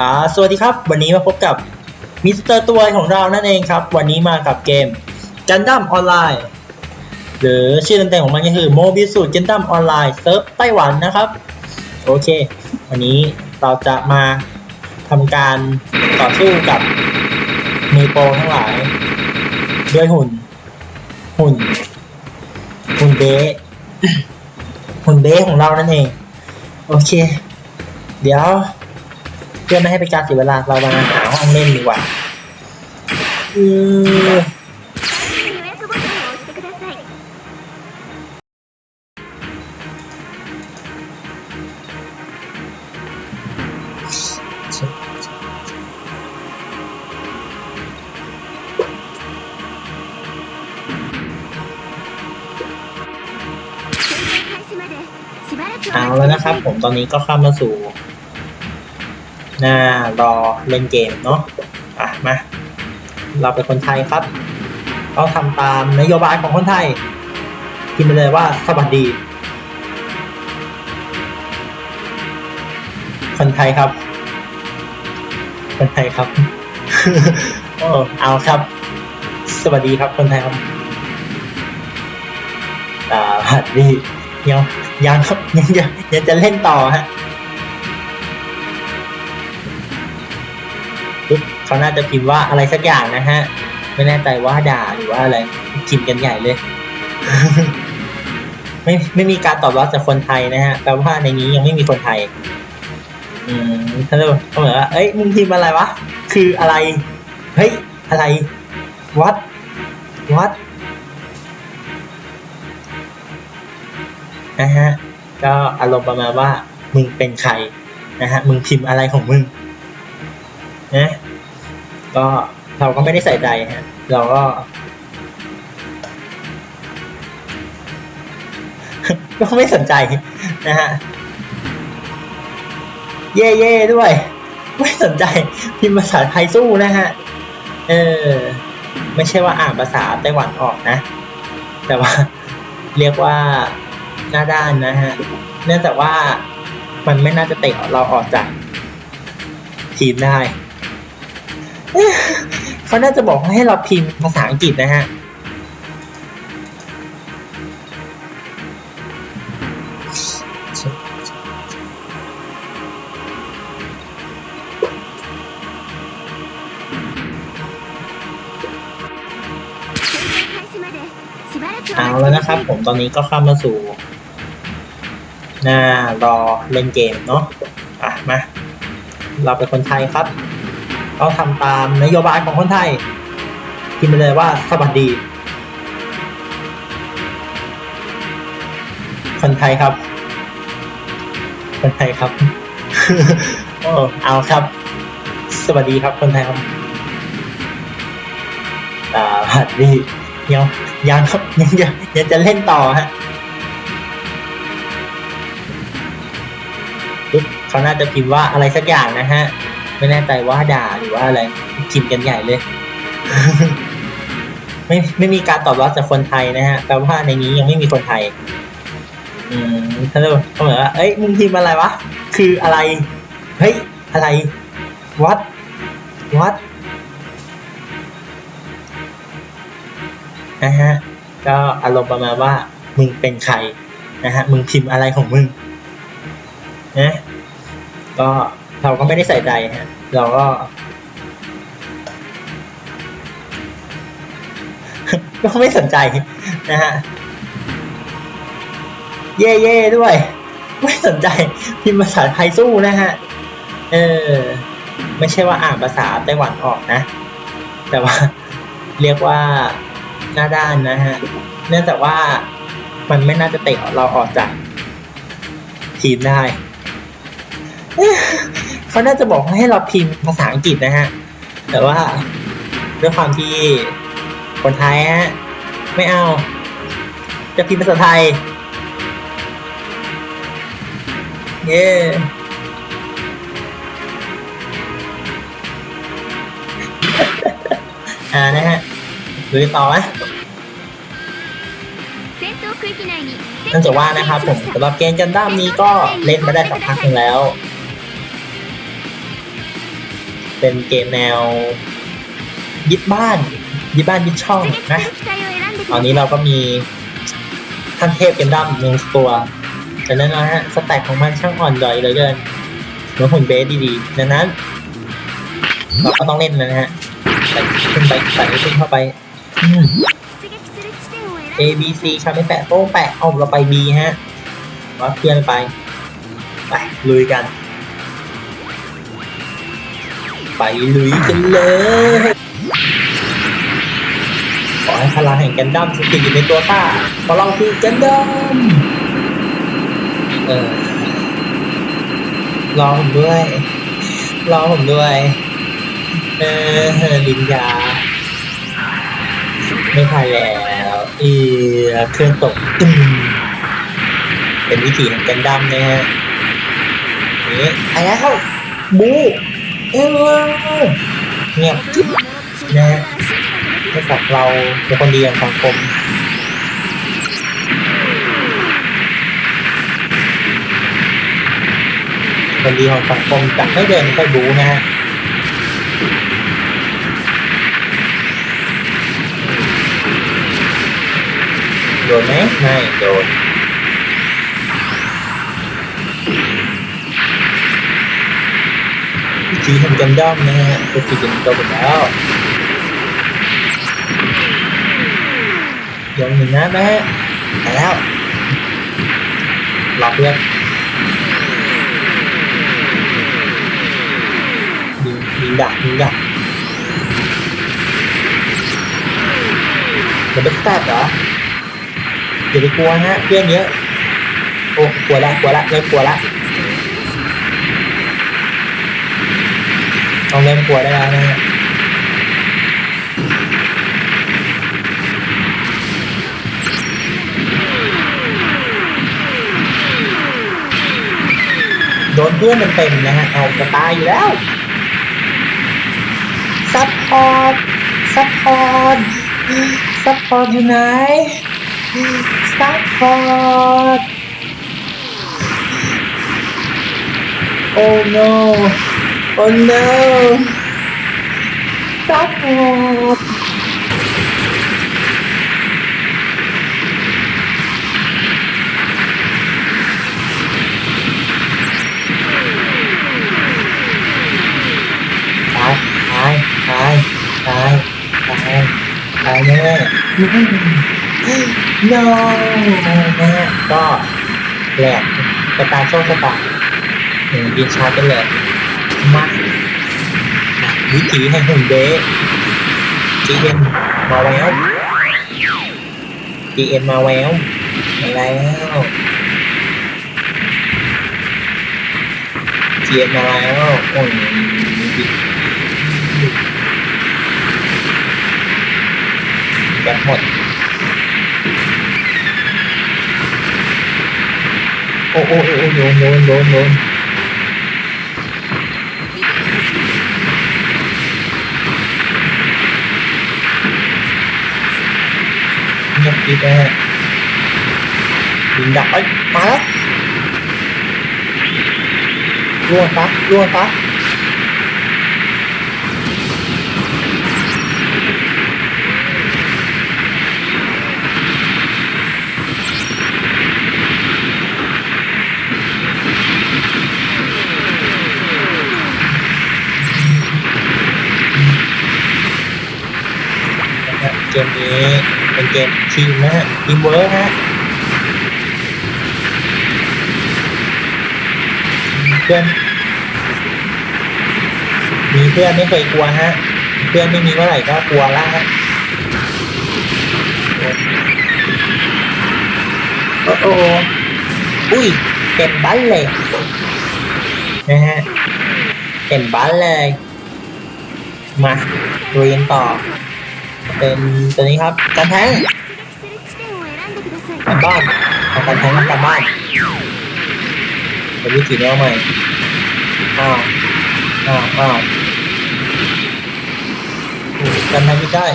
อ่าสวัสดีครับ วันนี้มาพบกับมิสเตอร์ตัวของเรานั่นเองครับ วันนี้มากับเกม Gundam Online หรือชื่อเต็มๆของมันก็คือ Mobile Suit Gundam Online เซิร์ฟไต้หวันนะครับ โอเค วันนี้เราจะมาทำการต่อสู้กับมือโปรทั้งหลาย ด้วยหุ่น หุ่น หุ่นเบสหุ่นเบสของเรานั่นเอง โอเค เดี๋ยว พื่อไม่ให้เป็นการเสียเวลาเรามาหาห้องเล่นดีกว่าอือเอาแล้วนะครับ ผมตอนนี้ก็เข้ามาสู่ หน้ารอเล่นเกมเนาะอะมาเราเป็นคนไทยครับต้องทำตามนโยบายของคนไทยพิมพ์ไปเลยว่าสวัสดี คนไทยครับ คนไทยครับโอ้เอาครับ สวัสดีครับคนไทยครับอ่าสวัสดียังยังครับยังยังยังจะเล่นต่อฮะ เขาน่าจะพิมพ์ว่าอะไรสักอย่างนะฮะ ไม่แน่ใจว่าด่าหรือว่าอะไรพิมพ์กันใหญ่เลย ไม่ไม่มีการตอบรับจากคนไทยนะฮะแปลว่าในนี้ยังไม่มีคนไทย อืมเขาจะเขาเหมือนว่าเอ้ยมึงพิมพ์อะไรวะคืออะไรเฮ้ยอะไร what what นะฮะก็อารมณ์ประมาณว่ามึงเป็นใครนะฮะมึงพิมพ์อะไรของมึงนะ ก็เราก็ไม่ได้ใส่ใจฮะเราก็ ก็ไม่สนใจนะฮะเย่เย่ด้วย ไม่สนใจพิมพ์ภาษาไทยสู้นะฮะเออไม่ใช่ว่าอ่านภาษาไต้หวันออกนะ แต่ว่าเรียกว่าหน้าด้านนะฮะ เนื่องจากว่ามันไม่น่าจะเตะเราออกจากทีมได้ เขาน่าจะบอกให้เราพิมพ์ภาษาอังกฤษนะฮะ เอาแล้วนะครับผมตอนนี้ก็เข้ามาสู่ หน้ารอเล่นเกมเนาะอะมา เราเป็นคนไทยครับ ต้องทำตามนโยบายของคนไทยพิมพ์ไปเลยว่าสวัสดี คนไทยครับ คนไทยครับโอ้เอาครับ สวัสดีครับคนไทยครับสวัสดียังยังครับยังยังยังจะเล่นต่อฮะเขาน่าจะพิมพ์ว่าอะไรสักอย่างนะฮะ ไม่แน่ใจว่าด่าหรือว่าอะไรพิมพ์กันใหญ่เลย ไม่ไม่มีการตอบรับจากคนไทยนะฮะแปลว่าในนี้ยังไม่มีคนไทย อืมเขาจะเขาเหมือนว่าเอ้ยมึงพิมพ์อะไรวะ คืออะไร เฮ้ย อะไร what what นะฮะ ก็อารมณ์ประมาณว่า มึงเป็นใครนะฮะ มึงพิมพ์อะไรของมึงนะก็ เราก็ไม่ได้ใส่ใจฮะเราก็ ก็ไม่สนใจนะฮะเย่เย่ด้วย ไม่สนใจพิมพ์ภาษาไทยสู้นะฮะเออไม่ใช่ว่าอ่านภาษาไต้หวันออกนะ แต่ว่าเรียกว่าหน้าด้านนะฮะเนื่องจากว่ามันไม่น่าจะเตะเราออกจากทีมได้ เขาน่าจะบอกให้เราพิมพ์ภาษาอังกฤษนะฮะ แต่ว่าด้วยความที่คนไทยฮะไม่เอา จะพิมพ์ภาษาไทย เย้อ่านะฮะดูต่อไหมนั่นจะว่านะครับผมสำหรับเกมจันด้ามนี้ก็เล่นมาได้สักพักนึงแล้ว เป็นเกมแนว ยึดบ้าน ยึดบ้านยึดช่องนะ ตอนนี้เราก็มีท่านเทพเกนดั้มหนึ่งตัวแต่นั้นนะฮะสแต็กของมันช่างอ่อนดอยเหลือเกินเหมือนหุ่นเบสดีๆดังนั้นเราก็ต้องเล่นมันนะฮะใส่ขึ้นไปใส่ขึ้นเข้าไป A B C ชาไม่แปะโปะแปะเอาเราไป B ฮะมาดเพื่อนไป ไปลุยกัน ไปลุยกันเลย ขอให้พลังแห่งแกนดั้มสถิตอยู่ในตัวข้าพราะเราคือแกนดั้มเออรอผมด้วยรอผมด้วย เออลินยา ไม่ทันแล้วอีเครื่องตกตึ้มเป็นวิธีของแกนดั้มนะฮะนี่ไอ้แล้วบู เออเงียบกิ๊บนะฮะให้กับเราเป็นคนดีของสังคมคนดีของสังคมจะไม่เดินค่อยบูนะฮะโดนไหมไม่โดน จีทำกันด้อมนะฮะก็คือกันโดนไปแล้วยงหนึ่งนะแม่ไปแล้วหลับเพื่อนยิงยิงดักยิงดักมันเป็นแฟดเหรออย่าไปกลัวฮะเพื่อนเยอะโอ้กลัวละกลัวละเริ่มกลัวละ ต้องเริ่มกลัวได้แล้วนะโดนเพื่อนเต็มๆนะฮะ เอาจะตายอยู่แล้ว ซัพพอร์ต ซัพพอร์ต ซัพพอร์ตอยู่ไหน Support! Oh no! Oh no! ายตายตายตายตายแน่ no นะฮะก็แหลกกระตายโชคชะตาหนึ่งยิงชาร์จกันเลย มันนะวิถีแห่งหุ่นเบ๊จีเอ็มมาแล้วจีเอ็มมาแล้วมาแล้วจีเอ็มมาแล้วโอ้ยแบบหมดโอ้โอ้โอ้โยนโยนโยนโยนะฮะยิงดักเอ้ยม ทีมนะฮะทีมเวิร์กฮะเพื่อน มีเพื่อนไม่เคยกลัวฮะ เพื่อนไม่มีเมื่อไหร่ก็กลัวละฮะโอ้โหอุ้ยเต็มบันเลยนะฮะเต็มบันเลย มาเรียนต่อ เป็นตัวนี้ครับการแทง ลับบ้านเอาการแทงกลับบ้านเป็นวิธีแนวใหม่อ้าวอ้าวอ้าวการแทงไม่ได้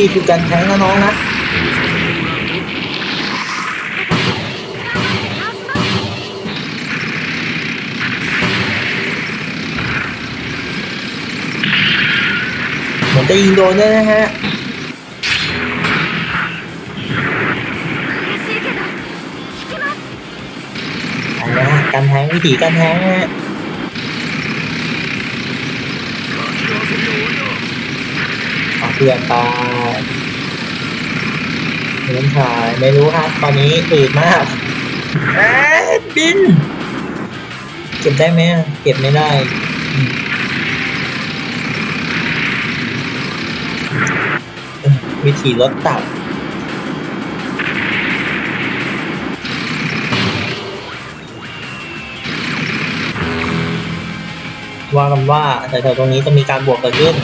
ที่คือการแทงนะน้องนะเหมือนจะยิงโดนด้วยนะฮะเอาละการแทงวิธีการแทงฮะ พื่อนไปเพื่อนชายไม่รู้ครับ ตอนนี้อืดมากเอ๊บิน เก็บได้ไหมเก็บไม่ได้ วิธีลดตับว่ากันว่าแต่แถวตรงนี้จะมีการบวกเกิดขึ้น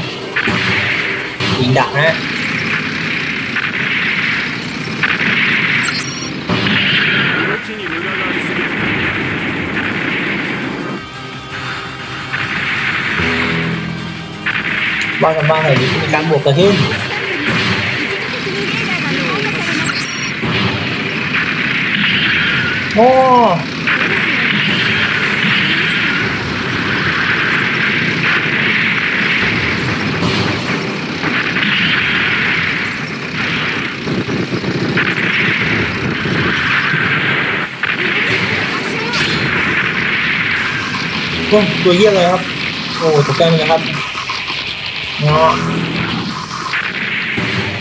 ยิงดักนะว่ากันว่าไงมีการบวกกระขึ้นโอ้ โอ้ตัวเยี่ยเลยครับ โอ้ตกใจเหมือนกันครับเนาะ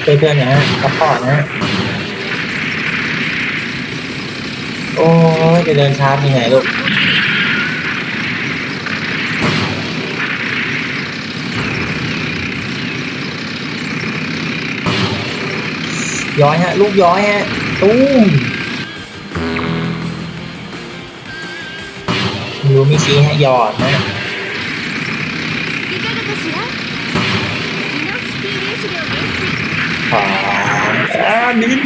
เพื่อนๆนะฮะซัพพอร์ตนะฮะโอ้ยจะเดินช้ายังไงลูกย้อยฮะ ลูกย้อยฮะ ตุ้ม รู้ไม่ชี้ให้หยอดนะขออ่ามิน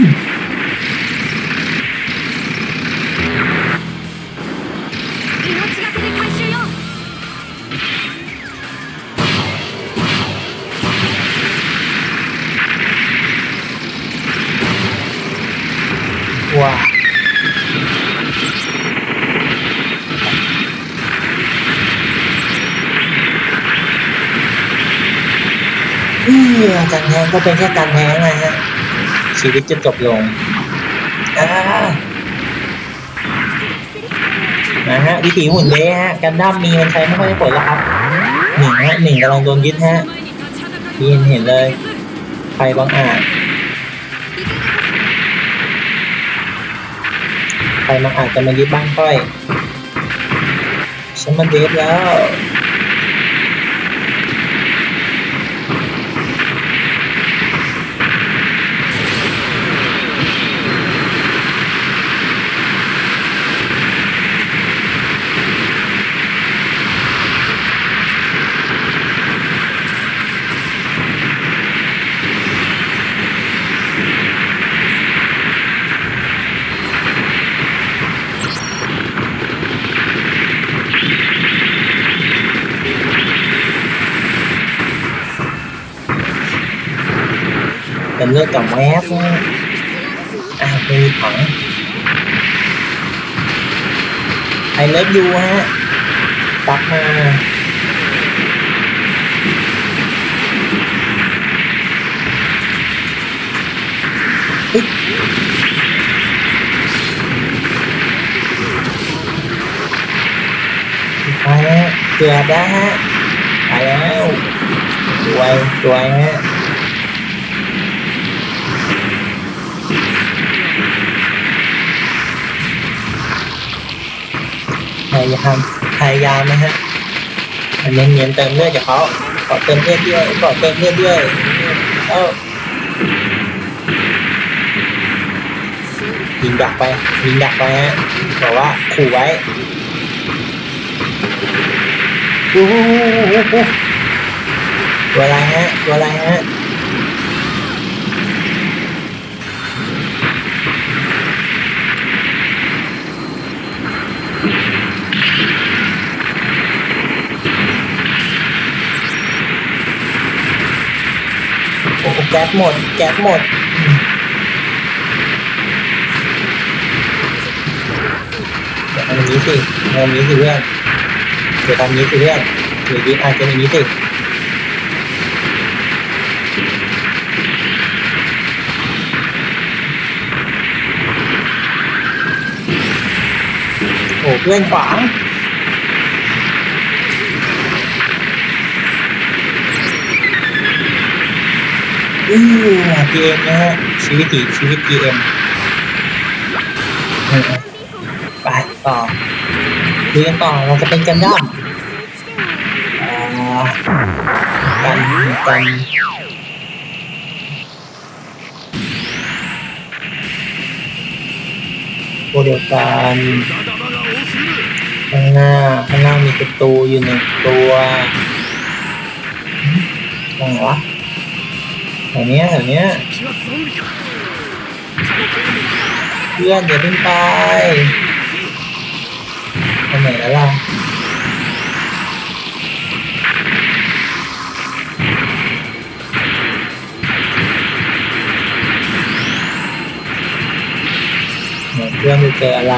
งก็เป็นแค่การแทงนะฮะชีวิตจะจบลงอ่านะฮะวิถีหุ่นเละฮะกันดั้มมีมันใช้ไม่ค่อยได้ผลแล้วครับหนึ่งฮะหนึ่งกำลังโดนยึดฮะพี่เห็นเห็นเลยใครบางอาจใครบางอาจจะมายึดบ้านค่อยฉันมันเดฟแล้ว เป็นเลือดกับแวบนะอะมีถังไอเลิ พยายามพยายามนะฮะอันนี้เนียนๆเติมเลือดจากเขาขอเติมเลือดด้วยขอเติมเลือดด้วยเอ้ายิงดักไปยิงดักไปฮะบอกว่าขู่ไว้โอ้โหตัวอะไรฮะตัวอะไรฮะ โอ้โหใจก๊สหมด แก๊สหมด เดี๋ยวทำอย่างนี้สิทำอย่างนี้สิเพื่อน เดี๋ยวทำอย่างนี้สิเพื่อนเดี๋ยวยิงอาจจะอย่างนี้สิโอ้เพื่อนขวาง อือ GM นะฮะชีวิตดีชีวิต GM เออไปต่อดูกันต่อเราจะเป็นกันดั้มอ่ากันกันตัวเดียวกันข้างหน้าข้างหน้ามีประตูอยู่หนึ่งตัวตรงไหนวะ แถวเนี้ยแถวนี้เพื่อนอย่าเพิ่งไปทำไหนแล้วล่ะเพื่อนจะเจออะไร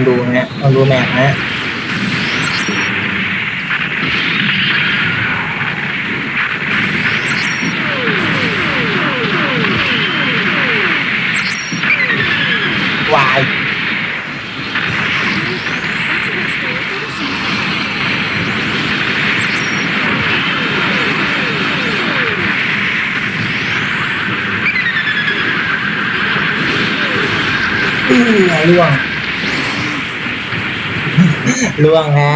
ลองดูนะฮะลองดูแมพนะฮะวายอือล่วง ล่วงฮะ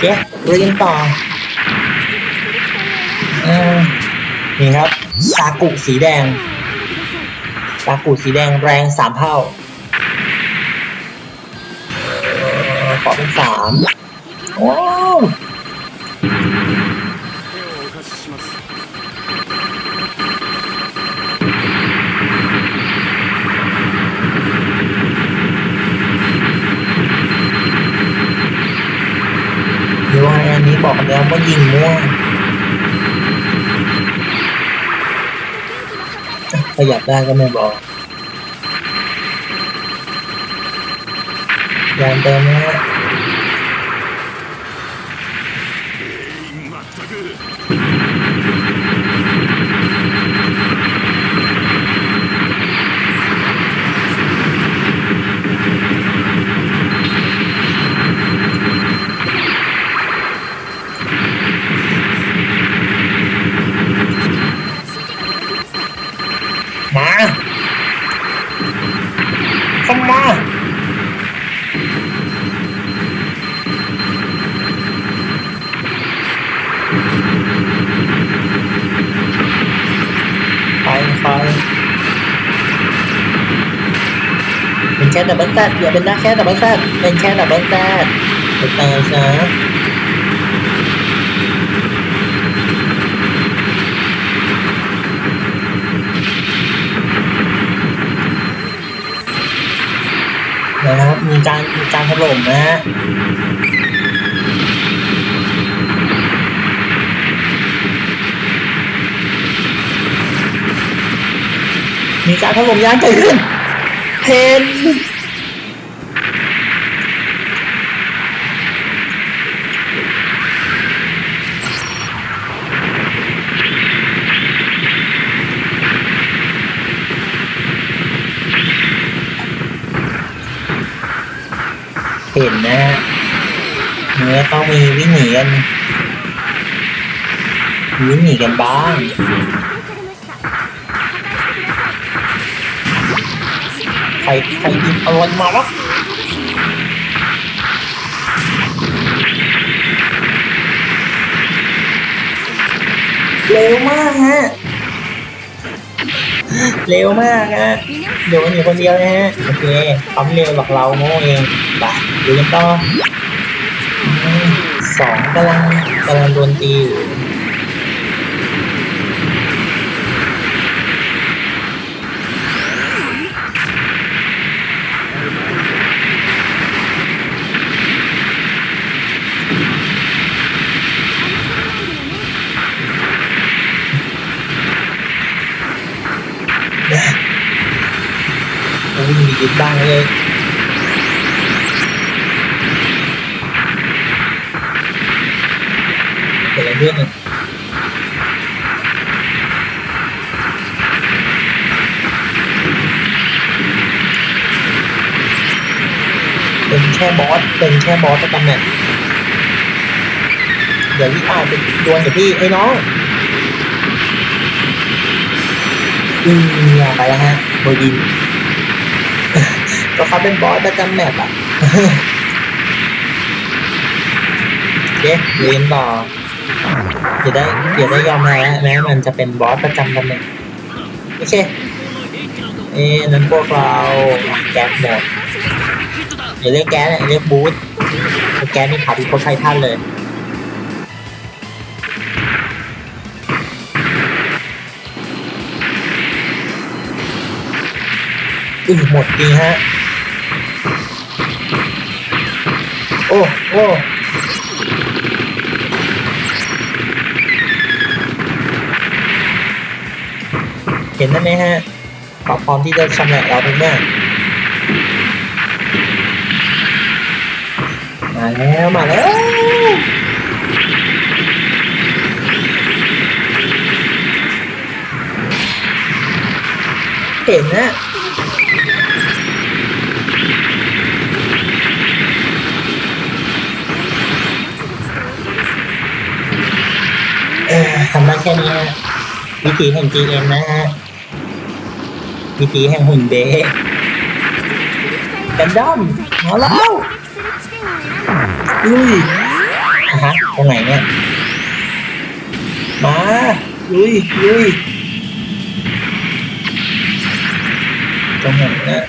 เจ๊ลุยนต่อเออนี่ครับซากุสีแดงซากุสีแดงแรงสามเท่าเออขอเป็นสามโอ้ บอกแล้วว่ายิงมั่วงขยับได้ก็ไม่บอกยานเติมนะ แค่ดับเบิลแซดอย่าเป็นได้าแค่ดับเบิลแซดเป็นแค่ดับเบิลแซดไปตายซะนะครับมีการมีการถล่มนะฮะมีการถล่มยานเกิดขึ้น เพนเห็นนะเนื้อต้องมีวิ่งหนีกันวิ่งหนีกันบ้าง รใครยิงอะไรมาวะเร็วมากฮะ เร็วมากฮะเดี๋ยวมันอยู่คนเดียวนะฮะ โอเคทำเร็วหลอกเราโง่เองไปดูกันต่อสองกำลังกำลังโดนตีอยู่ องวิ่งมีดิบบ้างเลยเกิดอะไรขึ้นอะเป็นแค่บอส เป็นแค่บอสประจำแมตช์เดี๋ยวพี่ตายเป็นดวลกับพี่ไอ้น้องอืมอย่าไปแล้วฮะโบยิน ก็เขาเป็นบอสประจำแมตช์อะเย้เรียนต่ออย่าได้อย่าได้ยอมแพ้แม้มันจะเป็นบอสประจำตำแหน่งโอเคเอ้นั้นพวกเราแก๊สหมดอย่าเรียกแก๊สเนี่ยเรียกบูธแก๊สนี่ขาดที่คนไทท่านเลยอือหมดจริงฮะ โอ้เห็นได้ไหมฮะขาพร้อมที่จะชำแหละเราทุกเมื่อมาแล้วมาแล้วเห็นนะ ทำได้แค่นี้นะวิธีแห่ง GM นะฮะวิธีแห่งหุ่นเบสกันด้อมมาแล้วลุยฮะตรงไหนเนี่ย มาลุยลุยตรงไหนเนี่ย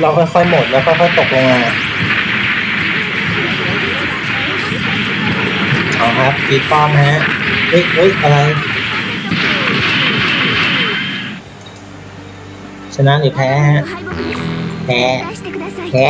เราค่อยๆหมดแล้วค่อยๆตกลงมาเอาครับปีกป้อมฮะเฮ้ยเฮ้ยอะไร ชนะหรือแพ้ฮะแพ้แพ้